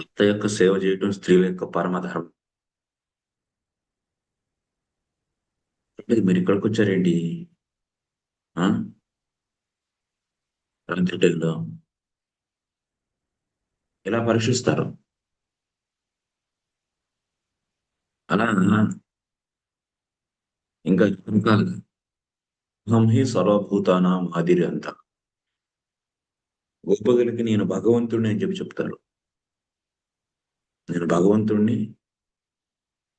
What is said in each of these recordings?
భర్త యొక్క సేవ చేయటం స్త్రీల యొక్క పరమధర్మం. మీరు ఇక్కడికి వచ్చారేంటి? ఆ? రాత్రి టైంలో. ఇలా పరీక్షిస్తారు? అలా ఇంకా రకాలుగా హంహి సర్వభూతానాం ఆదిరి అంత గోపగలికి నేను భగవంతుడిని అని చెప్పి చెప్తారు. నేను భగవంతుణ్ణి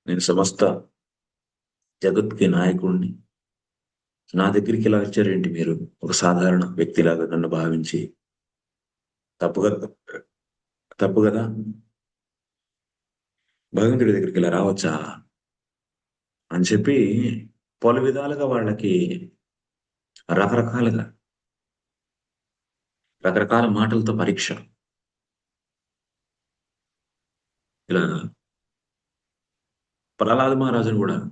నేను సమస్త జగత్కి నాయకుడిని నా దగ్గరికి ఇలా వచ్చారేంటి మీరు? ఒక సాధారణ వ్యక్తిలాగా నన్ను భావించి. తప్పు కదా తప్పు కదా? భగవంతుడి దగ్గరికి ఇలా రావచ్చా? అని చెప్పి పలు విధాలుగా వాళ్ళకి రకరకాలుగా రకరకాల మాటలతో పరీక్ష. ఇలా ప్రహ్లాద మహారాజును కూడా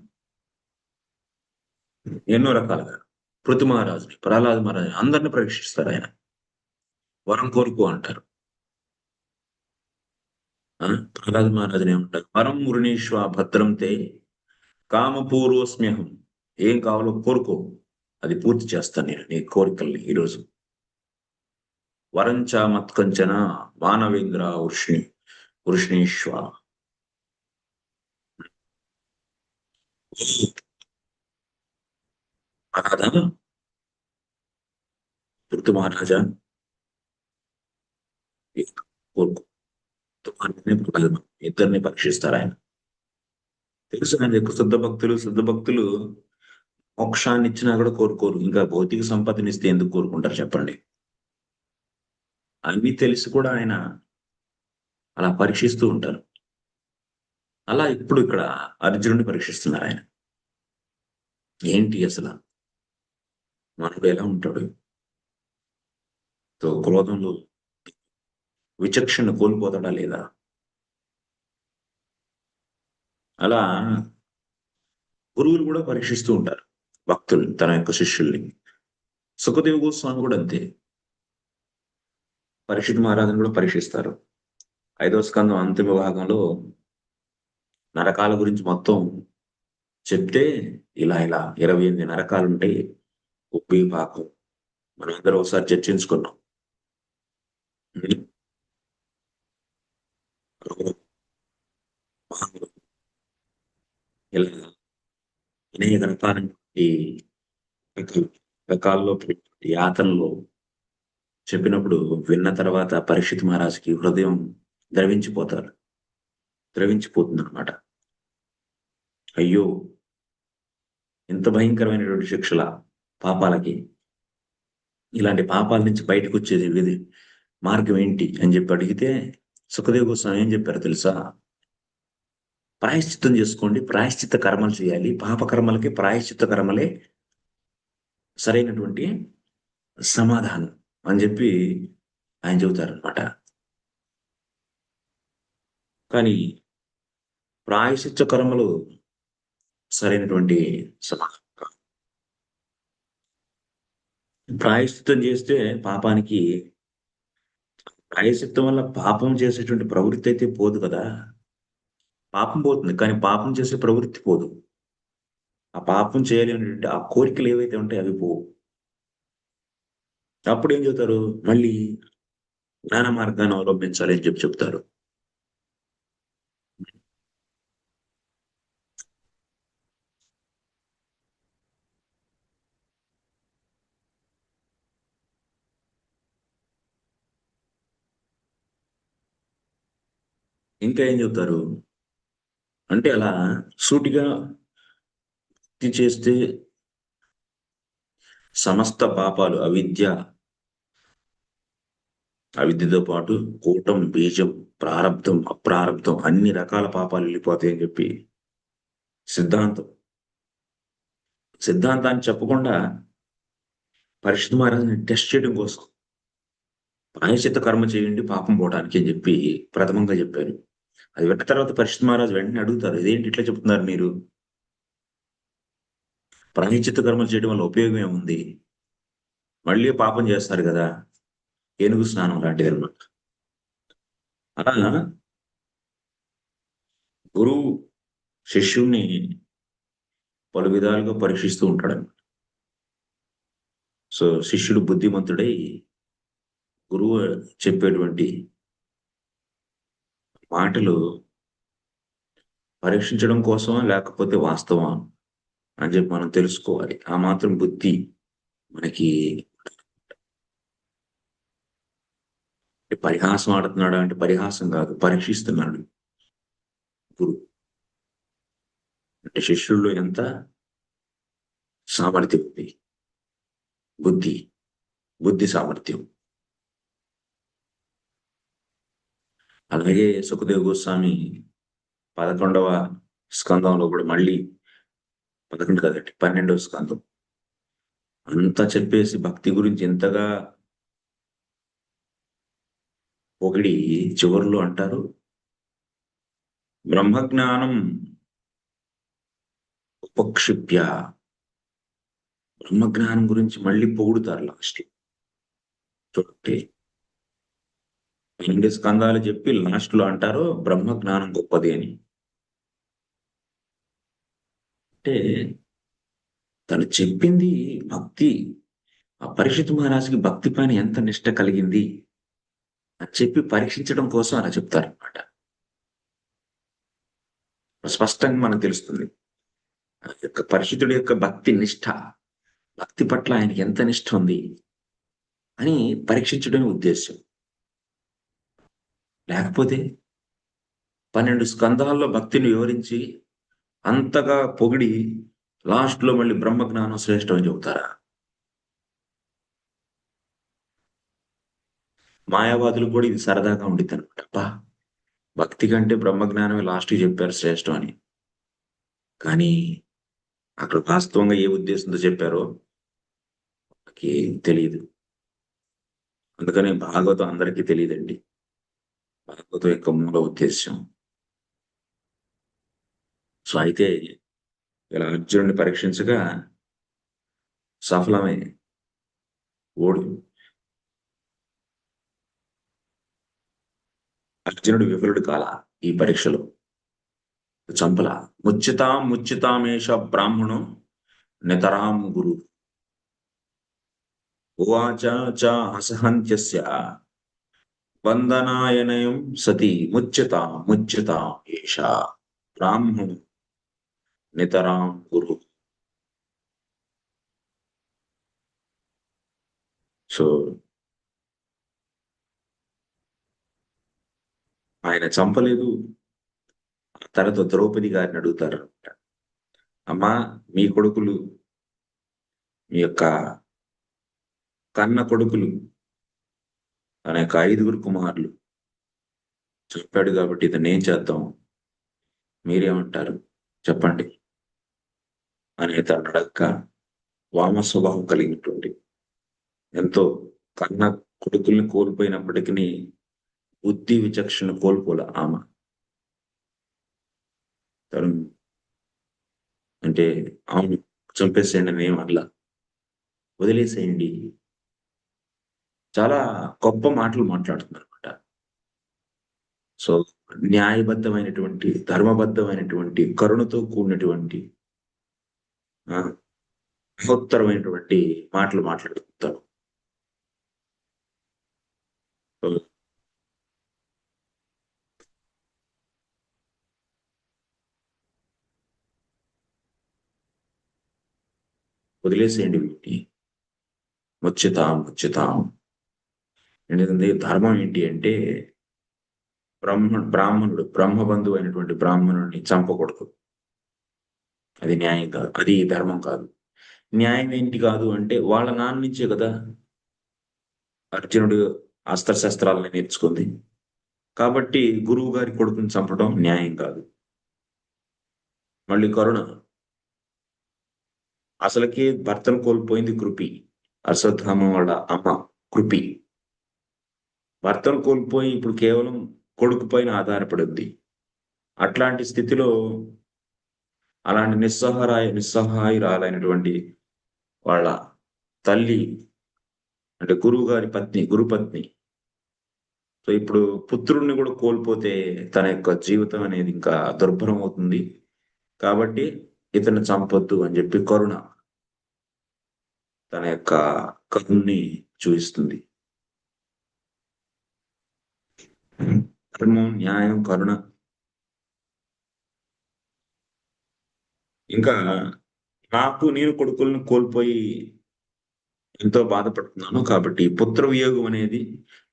ఎన్నో రకాలుగా పృథు మహారాజుని ప్రహ్లాద మహారాజు అందరిని పరీక్షిస్తారు ఆయన. వరం కోరుకో అంటారు. ప్రహ్లాద మహారాజుని ఏమంటారు? వరం మురుణీశ్వ భద్రం తే కామపూర్వస్మ్యహం ఏం కావాలో కోరుకో. అది పూర్తి చేస్తాను నేను నీ కోరికల్ని ఈరోజు. వరంచ మత్కంచన మానవేంద్ర వృష్ణి వృష్ణీశ్వ కాదా పృథు మహారాజా ఇద్దరిని పరీక్షిస్తారు ఆయన. తెలుసు ఆయన ఎక్కువ శుద్ధ భక్తులు శుద్ధ భక్తులు మోక్షాన్ని ఇచ్చినా కూడా కోరుకోరు. ఇంకా భౌతిక సంపదని ఇస్తే ఎందుకు కోరుకుంటారు చెప్పండి. అన్ని తెలిసి కూడా ఆయన అలా పరీక్షిస్తూ ఉంటారు. అలా ఇప్పుడు ఇక్కడ అర్జునుడిని పరీక్షిస్తున్నారు ఆయన. ఏంటి అసలు? మనడు ఎలా ఉంటాడు? తో క్రోధంలో విచక్షణ కోల్పోతాడా లేదా? అలా గురువులు కూడా పరీక్షిస్తూ ఉంటారు భక్తుల్ని తన యొక్క శిష్యుల్ని. సుఖదేవ గోస్వామి కూడా అంతే. పరీక్షిత్ మహారాజుని కూడా పరీక్షిస్తారు. ఐదవ స్కందం అంతిమ భాగంలో నరకాల గురించి మొత్తం చెప్తే ఇలా ఇలా ఇరవై ఎనిమిది నరకాలు ఉంటాయి. ఉప్పి పాకం. మనం అందరూ ఒకసారి చర్చించుకున్నాం. ఇలా అనేక రకాలైనటువంటి రకాల్లో యాతనలో చెప్పినప్పుడు విన్న తర్వాత పరీక్షిత్ మహారాజుకి హృదయం ద్రవించిపోతారు. ద్రవించిపోతుంది అనమాట అయ్యో ఎంత భయంకరమైనటువంటి శిక్షల పాపాలకి. ఇలాంటి పాపాల నుంచి బయటకు వచ్చేది విధి మార్గం ఏంటి అని చెప్పి అడిగితే సుఖదేవ్ గోస్వామి ఏం చెప్పారు తెలుసా? ప్రాయశ్చిత్తం చేసుకోండి ప్రాయశ్చిత్త కర్మలు చేయాలి. పాపకర్మలకి ప్రాయశ్చిత్త కర్మలే సరైనటువంటి సమాధానం అని చెప్పి ఆయన చెబుతారనమాట కానీ ప్రాయశ్చిత్త కర్మలు సరైనటువంటి సమాధానం ప్రాయశ్చిత్తం చేస్తే పాపానికి ప్రాయశ్చిత్తం వల్ల పాపం చేసేటువంటి ప్రవృత్తి అయితే పోదు కదా. పాపం పోతుంది కానీ పాపం చేసే ప్రవృత్తి పోదు. ఆ పాపం చేయాలి ఆ కోరికలు ఏవైతే ఉంటాయో అవి పోవు. అప్పుడు ఏం చెబుతారు? మళ్ళీ జ్ఞాన మార్గాన్ని అవలంబించాలి అని చెప్పి చెప్తారు. ఇంకా ఏం చెప్తారు? అంటే అలా సూటిగా చేస్తే సమస్త పాపాలు అవిద్య అవిద్యతో పాటు కూటం బీజం ప్రారంధం అప్రారంధం అన్ని రకాల పాపాలు వెళ్ళిపోతాయి అని చెప్పి సిద్ధాంతం. సిద్ధాంతాన్ని చెప్పకుండా పరిశుద్ధ మహారాజుని టెస్ట్ చేయడం కోసం ప్రాయశ్చిత్త కర్మ చేయండి పాపం పోవడానికి అని చెప్పి ప్రథమంగా చెప్పారు. అది వెంట తర్వాత పరిషత్ మహారాజు వెంటనే అడుగుతారు ఇదేంటి ఇట్లా చెప్తున్నారు మీరు? ప్రాయశ్చిత్త కర్మలు చేయడం వల్ల ఉపయోగం ఏముంది? మళ్ళీ పాపం చేస్తారు కదా ఏనుగు స్నానం లాంటిది అనమాట. అలా గురువు శిష్యుణ్ణి పలు విధాలుగా పరీక్షిస్తూ ఉంటాడు సో శిష్యుడు బుద్ధిమంతుడై గురువు చెప్పేటువంటి మాటలు పరీక్షించడం కోసమా లేకపోతే వాస్తవా అని చెప్పి మనం తెలుసుకోవాలి. ఆ మాత్రం బుద్ధి మనకి పరిహాసం ఆడుతున్నాడు అంటే పరిహాసం కాదు పరీక్షిస్తున్నాడు గురు. అంటే శిష్యుల్లో ఎంత? సామర్థ్యం ఉంది. బుద్ధి బుద్ధి సామర్థ్యం. అలాగే సుఖదేవ్ గోస్వామి పదకొండవ స్కందంలో కూడా మళ్ళీ పదకొండు కదండి పన్నెండవ స్కందం. అంతా చెప్పేసి భక్తి గురించి ఎంతగా ఒకటి చివరిలో అంటారు. బ్రహ్మజ్ఞానం ఉపక్షిప్య. బ్రహ్మజ్ఞానం గురించి మళ్ళీ పొగుడుతారు లాస్ట్ చూడండి. రెండు స్కందాలు చెప్పి లాస్ట్లో అంటారు బ్రహ్మజ్ఞానం గొప్పది అని. అంటే తను చెప్పింది భక్తి. ఆ పరీక్షిత్ మహారాజుకి భక్తి పైన ఎంత నిష్ట కలిగింది? అని చెప్పి పరీక్షించడం కోసం అలా చెప్తారు అనమాట స్పష్టంగా మనకు తెలుస్తుంది. యొక్క పరిశుద్ధుడి యొక్క భక్తి నిష్ఠ భక్తి పట్ల ఆయనకి ఎంత నిష్ట ఉంది అని పరీక్షించడమే ఉద్దేశం లేకపోతే పన్నెండు స్కంధాల్లో భక్తిని వివరించి అంతగా పొగిడి లాస్ట్లో మళ్ళీ బ్రహ్మజ్ఞానం శ్రేష్టమని చెబుతారా? మాయావాదులు కూడా ఇది సరదాగా ఉండిద్ది అనమాట అబ్బా భక్తి కంటే బ్రహ్మజ్ఞానమే లాస్ట్ చెప్పారు శ్రేష్టం అని. కానీ అక్కడ వాస్తవంగా ఏ ఉద్దేశంతో చెప్పారో మనకి తెలియదు అందుకనే భాగవతం అందరికీ తెలియదండి. భాగవతం యొక్క మూల ఉద్దేశం సో అయితే ఇలా అర్జునుడిని పరీక్షించగా సఫలమే ఓడి అర్జునుడు విఫలుడు కాల ఈ పరీక్షలో. చంపల. ముచ్చితాం ముచ్చితామేష బ్రాహ్మణు నితరాం గురు. ఉవాచ చ అసహంత్యస్య వందనాయనయం సతి ముచ్యతా ముచ్యతా ఏష బ్రాహ్మణు నితరాం గురు సో ఆయన చంపలేదు. తర్వాత ద్రౌపది గారిని అడుగుతారు అమ్మా మీ కొడుకులు మీ యొక్క కన్న కొడుకులు తన యొక్క ఐదుగురు కుమారులు. చెప్పాడు కాబట్టి ఇతను ఏం చేద్దాం? మీరేమంటారు? చెప్పండి. అనే తను అడక్క వామ స్వభావం కలిగినటువంటి ఎంతో కన్న కొడుకుల్ని కోల్పోయినప్పటికీ బుద్ధి విచక్షణ కోల్పోలే ఆమె. తను అంటే ఆమె చంపేసేయండి మేము అట్లా వదిలేసేయండి చాలా గొప్ప మాటలు మాట్లాడుతున్నారు అనమాట సో న్యాయబద్ధమైనటువంటి ధర్మబద్ధమైనటువంటి కరుణతో కూడినటువంటి మహోత్తరమైనటువంటి మాటలు మాట్లాడుతుంటారు వదిలేసేయండి వీటిని. ముచ్చుతాం ముచ్చుతాం. ఎందుకంటే ధర్మం ఏంటి అంటే బ్రహ్మ బ్రాహ్మణుడు బ్రహ్మబంధువు అయినటువంటి బ్రాహ్మణుడిని చంపకూడదు. అది న్యాయం కాదు అది ధర్మం కాదు. న్యాయం ఏంటి కాదు అంటే వాళ్ళ నాన్న నుంచే కదా అర్జునుడు అస్త్రశస్త్రాలని నేర్చుకుంది. కాబట్టి గురువు గారి కొడుకుని చంపడం న్యాయం కాదు. మళ్ళీ కరుణ. అసలుకి భర్తను కోల్పోయింది కృపి. అశ్వత్థామ వాళ్ళ అమ్మ కృపి. భర్తను కోల్పోయి ఇప్పుడు కేవలం కొడుకు పైన ఆధారపడింది అట్లాంటి స్థితిలో అలాంటి నిస్సహాయ నిస్సహాయురాలైనటువంటి వాళ్ళ తల్లి అంటే గురువు గారి పత్ని గురుపత్ని. సో ఇప్పుడు పుత్రుడిని కూడా కోల్పోతే తన యొక్క జీవితం అనేది ఇంకా దుర్భరం అవుతుంది కాబట్టి ఇతను చంపొద్దు అని చెప్పి కరుణ తన యొక్క కరుణ్ణి చూపిస్తుంది. ధర్మం న్యాయం కరుణ. ఇంకా నాకు నేను కొడుకులను కోల్పోయి ఎంతో బాధపడుతున్నాను కాబట్టి పుత్ర వియోగం అనేది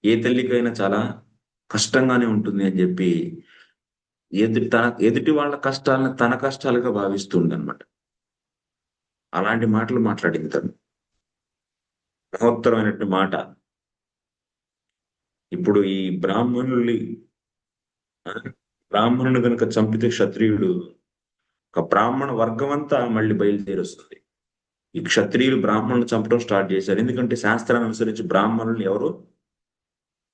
ఏ తల్లికైనా చాలా కష్టంగానే ఉంటుంది అని చెప్పి ఎదుటి తన ఎదుటి వాళ్ళ కష్టాలను తన కష్టాలుగా భావిస్తుంది అనమాట అలాంటి మాటలు మాట్లాడింది తను. మహోత్తరమైనటువంటి మాట. ఇప్పుడు ఈ బ్రాహ్మణుల్ని బ్రాహ్మణుడు బ్రాహ్మణుని కనుక చంపితే క్షత్రియుడు ఒక బ్రాహ్మణ వర్గం అంతా మళ్ళీ బయలుదేరి వస్తుంది ఈ క్షత్రియులు బ్రాహ్మణులు చంపడం స్టార్ట్ చేశారు. ఎందుకంటే శాస్త్రాన్ని అనుసరించి బ్రాహ్మణులను ఎవరు?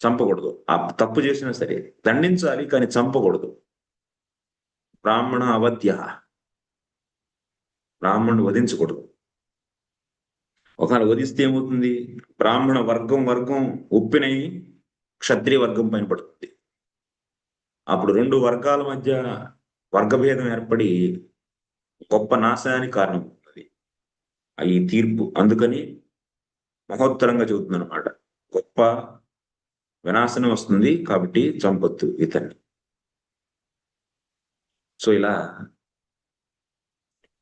చంపకూడదు. ఆ తప్పు చేసినా సరే దండించాలి కానీ చంపకూడదు. బ్రాహ్మణ అవధ్య. బ్రాహ్మణుడు వధించకూడదు. ఒకవేళ వధిస్తే ఏమవుతుంది? బ్రాహ్మణ వర్గం వర్గం ఉప్పినై క్షత్రియ వర్గం పైన పడుతుంది. అప్పుడు రెండు వర్గాల మధ్య వర్గభేదం ఏర్పడి గొప్ప నాశనానికి కారణమవుతుంది ఈ తీర్పు అందుకని మహోత్తరంగా చెబుతుంది అనమాట గొప్ప వినాశనం వస్తుంది కాబట్టి చంపొద్దు ఇతన్ని. సో ఇలా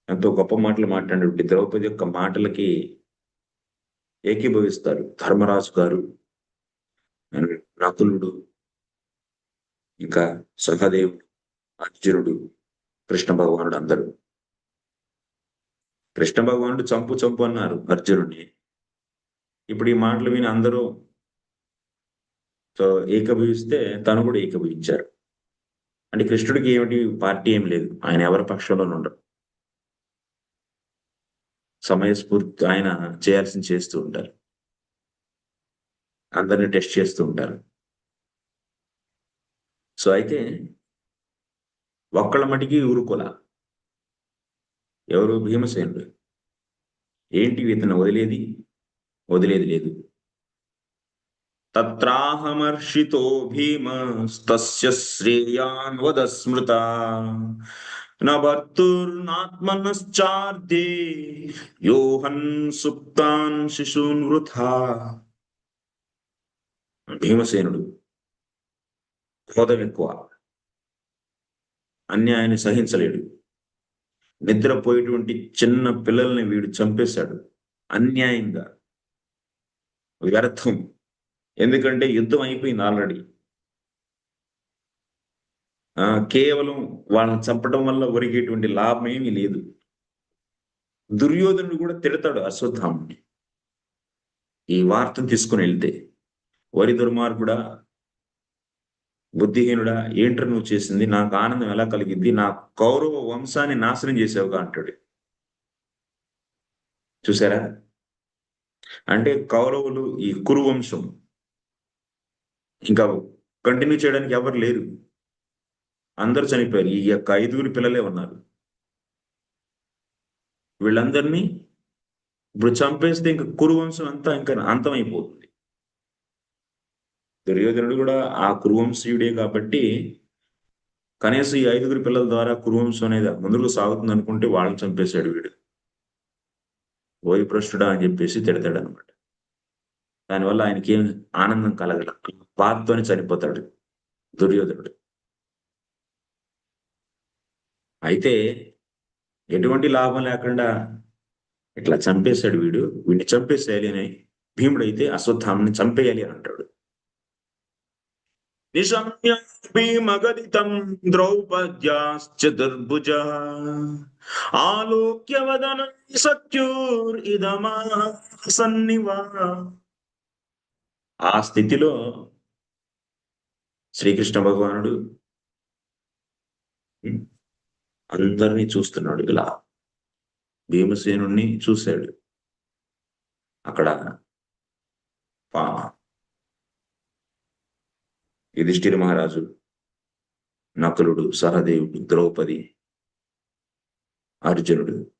ఎంతో గొప్ప మాటలు మాట్లాడేటువంటి ద్రౌపది యొక్క మాటలకి ఏకీభవిస్తారు. ధర్మరాజు గారు నకులుడు ఇంకా సహదేవుడు అర్జునుడు కృష్ణ భగవానుడు అందరూ. కృష్ణ భగవానుడు చంపు చంపు అన్నారు అర్జునుడిని. ఇప్పుడు ఈ మాటలు విని అందరూ సో ఏకభవిస్తే తను కూడా ఏకభవించారు. అంటే కృష్ణుడికి ఏమిటి పార్టీ ఏం లేదు. ఆయన ఎవరి పక్షంలోనూ ఉండరు. సమయస్ఫూర్తి ఆయన చేయాల్సింది చేస్తూ ఉంటారు. అందరిని టెస్ట్ చేస్తూ ఉంటారు. సో అయితే ఒక్కళ్ళ మటుకి ఊరుకోల. ఎవరు భీమసేనుడు? ఏంటి ఇతను వదిలేది? వదిలేది లేదు. తత్రాహమర్షితో భీమ శ్రేయాన్ వద స్మృత. నర్తుర్నాత్మనశ్చార్దే యోహన్ సుప్తాన్ శిశూన్ వృథా భీమసేనుడు క్రోధం ఎక్కువ అన్యాయాన్ని సహించలేడు. నిద్రపోయేటువంటి చిన్న పిల్లల్ని వీడు చంపేశాడు. అన్యాయంగా. వ్యర్థం. ఎందుకంటే యుద్ధం అయిపోయింది ఆల్రెడీ. ఆ కేవలం వాళ్ళని చంపడం వల్ల ఒరిగేటువంటి లాభం ఏమీ లేదు. దుర్యోధనుడు కూడా తిడతాడు అశ్వత్థాముని ఈ వార్తను తీసుకుని వెళ్తే. వరి దుర్మార్గుడా బుద్ధిహీనుడా ఏంట్రా నువ్వు చేసింది? నాకు ఆనందం ఎలా కలిగింది? నా కౌరవ వంశాన్ని నాశనం చేసావుగా అంటాడు. చూసారా? అంటే కౌరవులు ఈ కురు వంశం ఇంకా కంటిన్యూ చేయడానికి ఎవరు లేరు. అందరు చనిపోయారు. ఈ యొక్క ఐదుగురు పిల్లలే ఉన్నారు. వీళ్ళందరినీ ఇప్పుడు చంపేస్తే ఇంకా కురువంశం అంతా ఇంకా అంతమైపోతుంది. దుర్యోధనుడు కూడా ఆ కురువంశీయుడే కాబట్టి కనీసం ఈ ఐదుగురు పిల్లల ద్వారా కురువంశం అనేది ముందుకు సాగుతుంది అనుకుంటే వాళ్ళని చంపేశాడు వీడు. ఓయి అని చెప్పేసి తిడతాడు అనమాట దానివల్ల ఆయనకి ఏం ఆనందం కలగడం బాధతోనే చనిపోతాడు దుర్యోధనుడు. అయితే ఎటువంటి లాభం లేకుండా ఇట్లా చంపేశాడు వీడు. వీడిని చంపేసేయాలి అని భీముడు అయితే అశ్వత్థామని చంపేయాలి అని అంటాడు. నిశమ్య భీమగదితం ద్రౌపద్యాశ్చ దుర్భుజ ఆలోక్య వదన ఇదమా సన్నివా ఆ స్థితిలో శ్రీకృష్ణ భగవానుడు అందరినీ చూస్తున్నాడు. ఇలా భీమసేనుణ్ణి చూశాడు. అక్కడ పా యుధిష్ఠిర మహారాజు నకులుడు సహదేవుడు ద్రౌపది అర్జునుడు.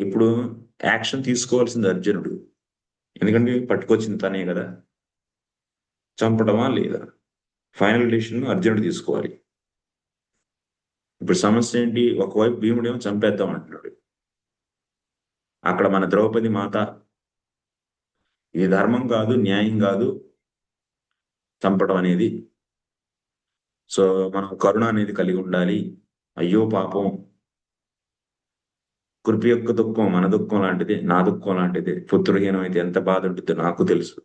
ఇప్పుడు యాక్షన్ తీసుకోవాల్సింది అర్జునుడు. ఎందుకంటే పట్టుకొచ్చింది తనే కదా. చంపడమా లేదా? ఫైనల్ డిసిషన్ అర్జునుడు తీసుకోవాలి. ఇప్పుడు సమస్య ఏంటి? ఒకవైపు భీముడేమో చంపేద్దాం అంటున్నాడు. అక్కడ మన ద్రౌపది మాత ఇది ధర్మం కాదు న్యాయం కాదు చంపడం అనేది. సో మనం కరుణ అనేది కలిగి ఉండాలి. అయ్యో పాపం. కృపి యొక్క దుఃఖం మన దుఃఖం లాంటిది నా దుఃఖం లాంటిది. పుత్రహీనం అయితే ఎంత బాధ ఉంటుందో నాకు తెలుసు.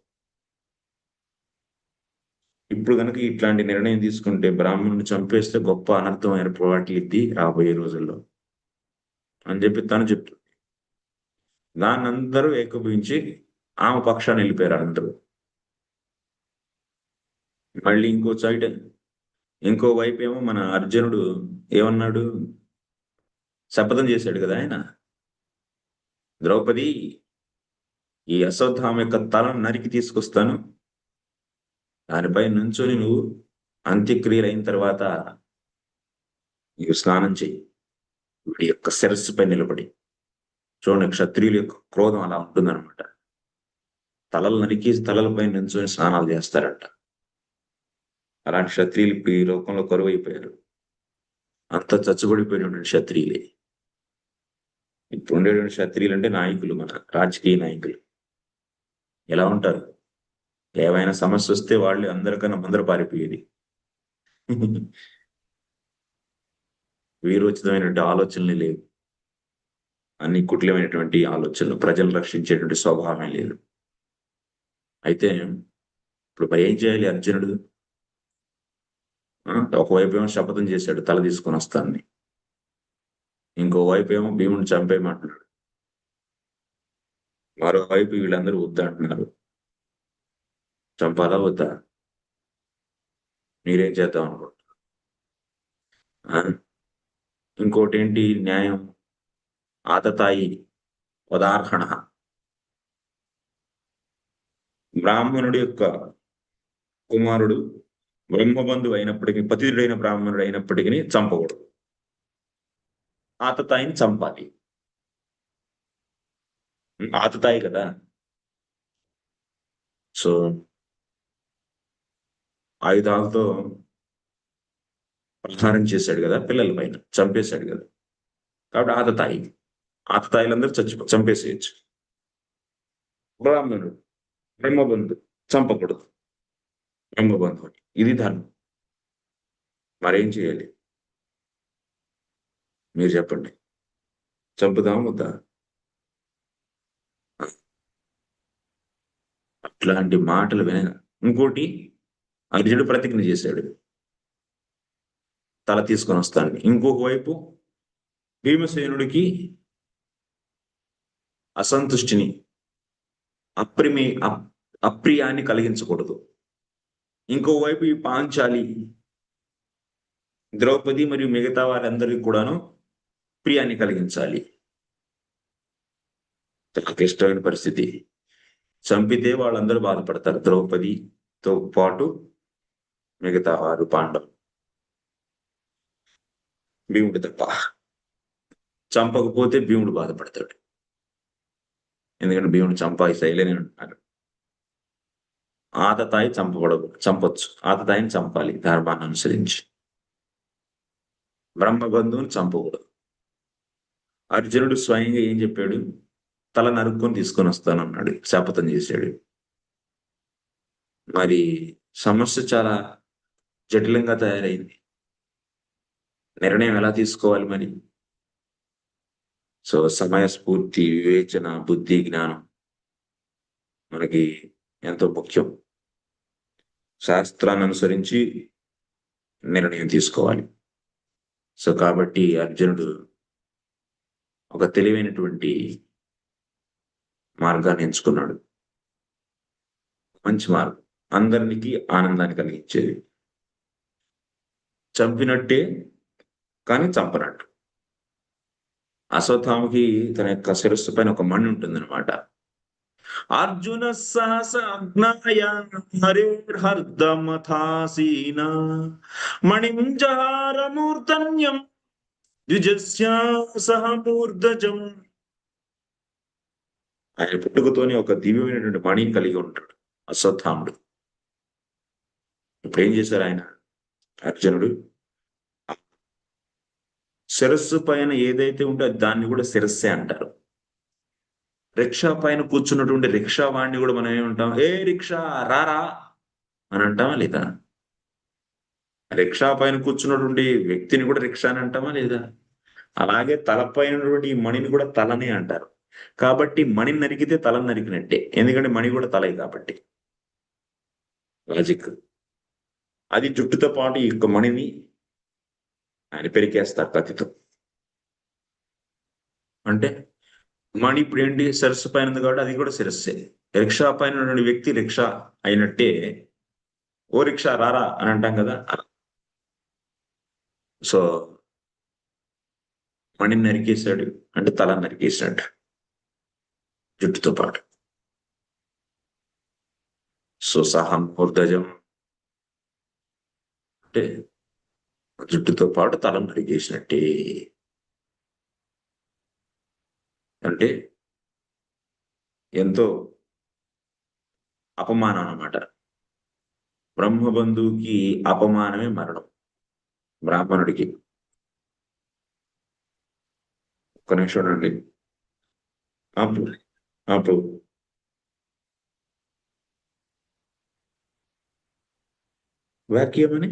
ఇప్పుడు కనుక ఇట్లాంటి నిర్ణయం తీసుకుంటే బ్రాహ్మణుని చంపేస్తే గొప్ప అనర్థమైన ఇద్ది రాబోయే రోజుల్లో. అని చెప్పి తను చెప్తుంది. దాన్ని అందరూ ఏకీభవించి ఆమె పక్షాన్ని వెళ్ళిపోయారు అందరూ. మళ్ళీ ఇంకో సైడ్ ఇంకో వైపు ఏమో మన అర్జునుడు ఏమన్నాడు? శపథం చేశాడు కదా ఆయన. ద్రౌపది ఈ అశ్వత్థామ యొక్క తలను నరికి తీసుకొస్తాను. దానిపై నుంచొని నువ్వు అంత్యక్రియలు అయిన తర్వాత నీవు స్నానం చేయి వీడి యొక్క శిరస్సుపై నిలబడి. చూడండి క్షత్రియుల యొక్క క్రోధం అలా ఉంటుందన్నమాట. తలలు నరికి తలలపై నుంచొని స్నానాలు చేస్తారంట. అలాంటి క్షత్రియులు ఇప్పుడు ఈ లోకంలో కరువు అయిపోయారు అంత చచ్చుబడిపోయినటువంటి క్షత్రియులే ఇప్పుడు ఉండేటువంటి క్షత్రియులు అంటే నాయకులు మన రాజకీయ నాయకులు. ఎలా ఉంటారు? ఏవైనా సమస్య వస్తే వాళ్ళు అందరికన్నా ముందర పారిపోయేది. వీరోచితమైనటువంటి ఆలోచనలు లేవు. అన్ని కుట్లమైనటువంటి ఆలోచనలు ప్రజలు రక్షించేటువంటి స్వభావమే లేదు. అయితే ఇప్పుడు భయం ఏం చేయాలి అర్జునుడు. ఒకవైపు ఏమో శపథం చేశాడు తల తీసుకొని వస్తానని. ఇంకోవైపు ఏమో భీముని చంపేయమంటున్నాడు మరోవైపు వీళ్ళందరూ వద్దంటున్నారు చంపాలా వద్దా? మీరేం చేద్దాం అనుకుంటున్నారు? ఆ? ఇంకోటి ఏంటి న్యాయం? ఆతతాయి ఉదాహరణ బ్రాహ్మణుడి యొక్క కుమారుడు బ్రహ్మబంధువు అయినప్పటికీ పతిథుడైన బ్రాహ్మణుడు అయినప్పటికీ చంపకూడదు. ఆతతాయిని చంపాలి. ఆతతాయి కదా. సో ఆయుధాలతో ప్రహారం చేశాడు కదా పిల్లల పైన చంపేశాడు కదా. కాబట్టి ఆతతాయి. ఆతతాయిలందరూ చచ్చి చంపేసేయచ్చు. బ్రాహ్మణుడు బ్రహ్మబంధు చంపకూడదు. బ్రహ్మబంధు ఇది ధర్మం. మరేం చేయాలి? మీరు చెప్పండి. చంపుదాం వద్దా? అట్లాంటి మాటలు విన ఇంకోటి అర్జునుడు ప్రతిజ్ఞ చేశాడు. తల తీసుకొని వస్తాను. ఇంకొక వైపు భీమసేనుడికి అసంతుష్టిని అప్రిమే అప్- అప్రియాన్ని కలిగించకూడదు. ఇంకోవైపు ఈ పాంచాలి ద్రౌపది మరియు మిగతా వారందరికీ కూడాను ప్రియాన్ని కలిగించాలి. క్లిష్టమైన పరిస్థితి. చంపితే వాళ్ళందరూ బాధపడతారు. ద్రౌపదితో పాటు మిగతా వారు పాండవులు. భీముడు తప్ప. చంపకపోతే భీముడు బాధపడతాడు. ఎందుకంటే భీముడు చంపాయి శైలేని అంటున్నారు. ఆతతాయి చంపబడదు చంపొచ్చు. ఆతతాయిని చంపాలి ధర్మాన్ని అనుసరించి. బ్రహ్మబంధువుని చంపకూడదు. అర్జునుడు స్వయంగా ఏం చెప్పాడు? తల నరుక్కొని తీసుకొని వస్తాను అన్నాడు శపథం చేశాడు. మరి సమస్య చాలా జటిలంగా తయారైంది. నిర్ణయం ఎలా తీసుకోవాలి మరి? సో సమయ స్ఫూర్తి వివేచన బుద్ధి జ్ఞానం మనకి ఎంతో ముఖ్యం. శాస్త్రాన్ని అనుసరించి నిర్ణయం తీసుకోవాలి. సో కాబట్టి అర్జునుడు ఒక తెలివైనటువంటి మార్గాన్ని ఎంచుకున్నాడు. మంచి మార్గం. అందరికి ఆనందాన్ని కలిగించేది. చంపినట్టే కానీ చంపనట్టు. అశ్వత్థామకి తన యొక్క శిరస్సు పైన ఒక మణి ఉంటుంది అనమాట అర్జున సహస అగ్నాయ హరిర్హర్దమథాసీన మణిం జహార ద్విజస్యా సహ మూర్ధజం ఆయన పుట్టుకతోనే ఒక దివ్యమైనటువంటి మణిని కలిగి ఉంటాడు అశ్వత్థాముడు. ఇప్పుడు ఏం చేశారు ఆయన? అర్జునుడు శిరస్సు పైన ఏదైతే ఉంటే దాన్ని కూడా శిరస్సే అంటారు. రిక్షా పైన కూర్చున్నటువంటి రిక్షా వాడిని కూడా మనం ఏమంటాం? ఏ రిక్షా రారా? అని అంటామా లేదా? రిక్షా పైన కూర్చున్నటువంటి వ్యక్తిని కూడా రిక్షా అని అంటామా లేదా? అలాగే తలపైన ఉన్నటువంటి ఈ మణిని కూడా తలనే అంటారు. కాబట్టి మణిని నరికితే తలని నరికినట్టే. ఎందుకంటే మణి కూడా తలే కాబట్టి. లాజిక్ అది జుట్టుతో పాటు ఈ యొక్క మణిని ఆయన పెరికేస్తారు కత్తితో అంటే మణి ఇప్పుడు ఏంటి సరస్సు పైన ఉంది కాబట్టి అది కూడా శిరస్సే. రిక్షా పైన ఉన్నటువంటి వ్యక్తి రిక్షా అయినట్టే. ఓ రిక్షా రారా అని అంటాం కదా. సో మణిని నరికేశాడు అంటే తల నరికేశాడు జుట్టుతో పాటు. సో సహం ఊర్ధజం అంటే జుట్టుతో పాటు తల నరికేసినట్టే. అంటే ఎంతో అపమానం అన్నమాట బ్రహ్మబంధువుకి అపమానమే మరణం బ్రాహ్మణుడికి. ఒక్క నిమిషం చూడండి ఆపు ఆపు. వాక్యం అని